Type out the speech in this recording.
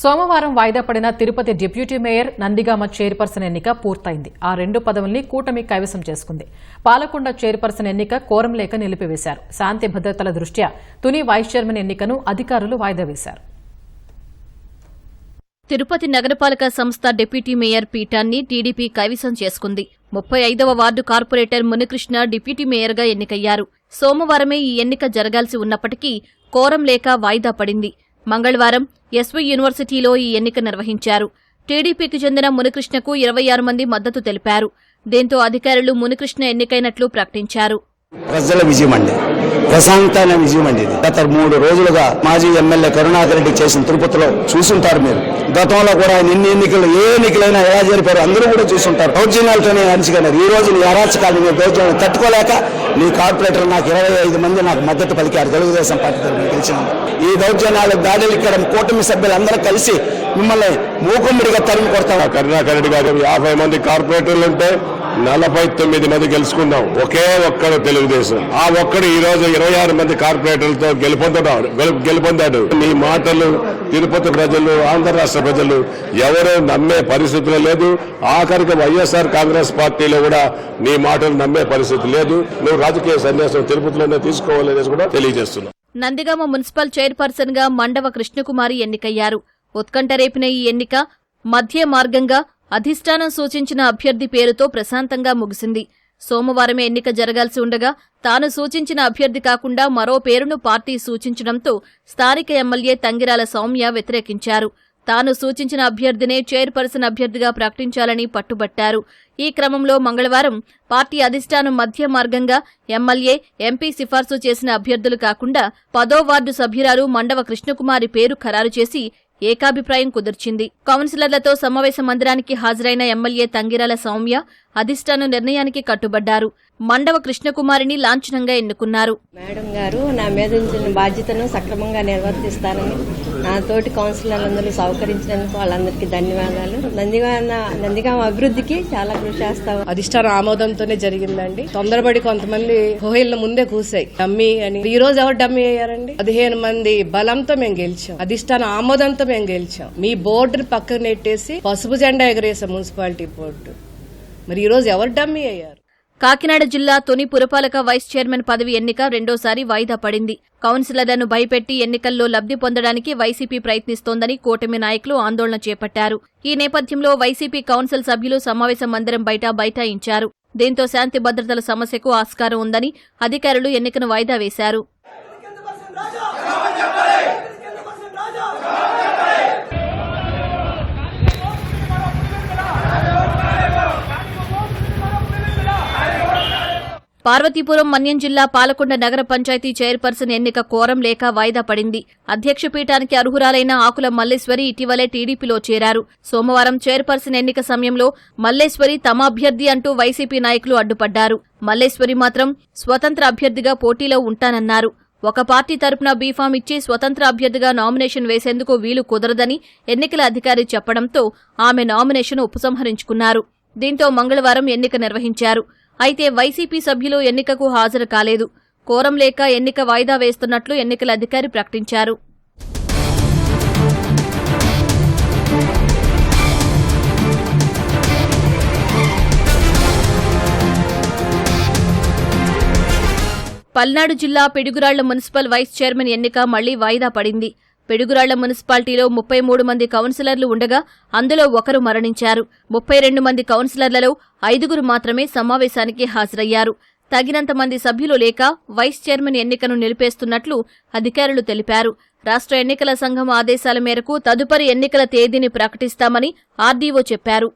సోమవారం వాయిదా పడిన Tirupati deputy mayor Nandigama chairperson ఎన్నిక పూర్తయింది. ఆ రెండు పదవుల్ని కూటమి కైవసం చేసుకుంది. పాలకొండ చైర్పర్సన్ ఎన్నిక కోరం లేక నిలిపివేశారు. శాంతి భద్రతల దృష్ట్యా తుని వైస్ చైర్మన్ ఎన్నికను అధికారులు వాయిదా వేశారు. తిరుపతి నగరపాలక సంస్థ డిప్యూటీ మేయర్ పీఠాన్ని టీడీపీ కైవసం చేసుకుంది. ముప్పై ఐదవ వార్డు కార్పొరేటర్ మునికృష్ణ డిప్యూటీ మేయర్గా ఎన్నికయ్యారు. సోమవారమే ఈ ఎన్నిక జరగాల్సి ఉన్నప్పటికీ కోరం లేక వాయిదా పడింది. మంగళవారం ఎస్వీ యూనివర్సిటీలో ఈ ఎన్నిక నిర్వహించారు. టీడీపీకి చెందిన మునికృష్ణకు ఇరవై ఆరు మంది మద్దతు తెలిపారు. దీంతో అధికారులు మునికృష్ణ ఎన్నికైనట్లు ప్రకటించారు. ప్రజల విజయం అండి. ప్రశాంతమైన విజయం అండి ఇది. గత మూడు రోజులుగా మాజీ ఎమ్మెల్యే కరుణాకర్ రెడ్డి చేసిన తిరుపతిలో చూసుంటారు మీరు. గతంలో కూడా ఆయన ఎన్ని ఎన్నికలు ఏ ఎన్నికలైనా ఎలా జరిపారు అందరూ కూడా చూసుంటారు. దౌర్జన్యాలతోనే అనిచిగారు ఈ రోజు నీ అరాచకాలు నీ దౌర్జన్యం తట్టుకోలేక నీ కార్పొరేటర్ నాకు ఇరవై ఐదు మంది నాకు మద్దతు పలికారు. తెలుగుదేశం పార్టీ తరఫున గెలిచిన ఈ దౌర్జన్యాల దాడులు ఇక్కడ కూటమి సభ్యులందరూ కలిసి మిమ్మల్ని మూకుమ్మడిగా తరిమి కొడతారు. కరుణాకర్ రెడ్డి గారు యాభై మంది కార్పొరేటర్లు ఉంటే నలభై తొమ్మిది మంది గెలుచుకున్నాం ఒకే ఒక్కడు తెలుగుదేశం. ఆ ఒక్కడు ఈ రోజు ఇరవై ఆరు మంది కార్పొరేటర్లతో గెలుపొందుతాడు. గెలుపొందాడు. నీ మాటలు తిరుపతి ప్రజలు ఆంధ్ర రాష్ట్ర ప్రజలు ఎవరు నమ్మే పరిస్థితులు లేదు. ఆఖరికి వైఎస్ఆర్ కాంగ్రెస్ పార్టీలో కూడా నీ మాటలు నమ్మే పరిస్థితి లేదు. నువ్వు రాజకీయ సన్యాసం తిరుపతిలోనే తీసుకోవాలనేసి కూడా తెలియజేస్తున్నావు నందిగామ మున్సిపల్ చైర్పర్సన్గా మండవ కృష్ణకుమారి ఎన్నికయ్యారు. ఉత్కంఠ రేపిన ఈ ఎన్నిక మధ్య మార్గంగా అధిష్టానం సూచించిన అభ్యర్థి పేరుతో ప్రశాంతంగా ముగిసింది. సోమవారమే ఎన్నిక జరగాల్సి ఉండగా తాను సూచించిన అభ్యర్థి కాకుండా మరో పేరును పార్టీ సూచించడంతో స్థానిక ఎమ్మెల్యే తంగిరాల సౌమ్య వ్యతిరేకించారు. తాను సూచించిన అభ్యర్థినే చైర్పర్సన్ అభ్యర్థిగా ప్రకటించాలని పట్టుబట్టారు. ఈ క్రమంలో మంగళవారం పార్టీ అధిష్టానం మధ్య మార్గంగా ఎమ్మెల్యే ఎంపీ సిఫార్సు చేసిన అభ్యర్థులు కాకుండా పదో వార్డు సభ్యురాలు మండవ కృష్ణకుమారి పేరు ఖరారు చేసి ఏకాభిప్రాయం కుదిర్చింది. కౌన్సిలర్లతో సమావేశ మందిరానికి హాజరైన ఎమ్మెల్యే తంగిరాల సౌమ్య అధిష్టానం నిర్ణయానికి కట్టుబడ్డారు. మండవ కృష్ణకుమారిని లాంఛనంగా ఎన్నుకున్నారు. మేడం గారు నా మీద ఉంచిన బాధ్యతను సక్రమంగా నిర్వర్తిస్తానని నా తోటి కౌన్సిలర్లందరూ సహకరించినందుకు వాళ్ళందరికీ ధన్యవాదాలు. నందిగామ నందిగామ అభివృద్ధికి చాలా కృషి చేస్తాం. అధిష్టాన ఆమోదంతోనే జరిగిందండి. తొందరపడి కొంతమంది హోహిళ్ళ ముందే కూసాయి. డమ్మీ అని. ఈ రోజు ఎవరు డమ్మీ అయ్యారండి? పదిహేను మంది బలంతో మేము గెలిచాం. అధిష్టాన ఆమోదంతో మేము గెలిచాం. మీ బోర్డుని పక్కన నెట్టేసి పసుపు జెండా ఎగరేసాం మున్సిపాలిటీ బోర్డు. మరి ఈరోజు ఎవరు డమ్మీ అయ్యారు? కాకినాడ జిల్లా తొని పురపాలక వైస్ చైర్మన్ పదవి ఎన్నిక రెండోసారి వాయిదా పడింది. కౌన్సిలర్లను భయపెట్టి ఎన్నికల్లో లబ్ధి పొందడానికి వైసీపీ ప్రయత్నిస్తోందని కూటమి నాయకులు ఆందోళన చేపట్టారు. ఈ నేపథ్యంలో వైసీపీ కౌన్సిల్ సభ్యులు సమావేశ మందిరం బయట బైఠాయించారు. దీంతో శాంతి భద్రతల సమస్యకు ఆస్కారం ఉందని అధికారులు ఎన్నికను వాయిదా వేశారు. పార్వతీపురం మన్యం జిల్లా పాలకొండ నగర పంచాయతీ చైర్పర్సన్ ఎన్నిక కోరం లేక వాయిదా పడింది. అధ్యక్ష పీఠానికి అర్హురాలైన ఆకుల మల్లేశ్వరి ఇటీవలే టీడీపీలో చేరారు. సోమవారం చైర్పర్సన్ ఎన్నిక సమయంలో మల్లేశ్వరి తమ అభ్యర్థి అంటూ వైసీపీ నాయకులు అడ్డుపడ్డారు. మల్లేశ్వరి మాత్రం స్వతంత్ర అభ్యర్థిగా పోటీలో ఉంటానన్నారు. ఒక పార్టీ తరపున బీఫామ్ ఇచ్చి స్వతంత్ర అభ్యర్థిగా నామినేషన్ వేసేందుకు వీలు కుదరదని ఎన్నికల అధికారి చెప్పడంతో ఆమె నామినేషన్ ఉపసంహరించుకున్నారు. దీంతో మంగళవారం ఎన్నిక నిర్వహించారు. అయితే వైసీపీ సభ్యులు ఎన్నికకు హాజరు కాలేదు. కోరం లేక ఎన్నిక వాయిదా వేస్తున్నట్లు ఎన్నికల అధికారి ప్రకటించారు. పల్నాడు జిల్లా పిడుగురాళ్ళ మున్సిపల్ వైస్ చైర్మన్ ఎన్నిక మళ్ళీ వాయిదా పడింది. పిడుగురాళ్ళ మున్సిపాలిటీలో ముప్పై మూడు మంది కౌన్సిలర్లు ఉండగా అందులో ఒకరు మరణించారు. ముప్పై రెండు మంది కౌన్సిలర్లలో ఐదుగురు మాత్రమే సమావేశానికి హాజరయ్యారు. తగినంత మంది సభ్యులు లేక వైస్ చైర్మన్ ఎన్నికను నిలిపేస్తున్నట్లు అధికారులు తెలిపారు. రాష్ట్ర ఎన్నికల సంఘం ఆదేశాల మేరకు తదుపరి ఎన్నికల తేదీని ప్రకటిస్తామని ఆర్డీఓ చెప్పారు.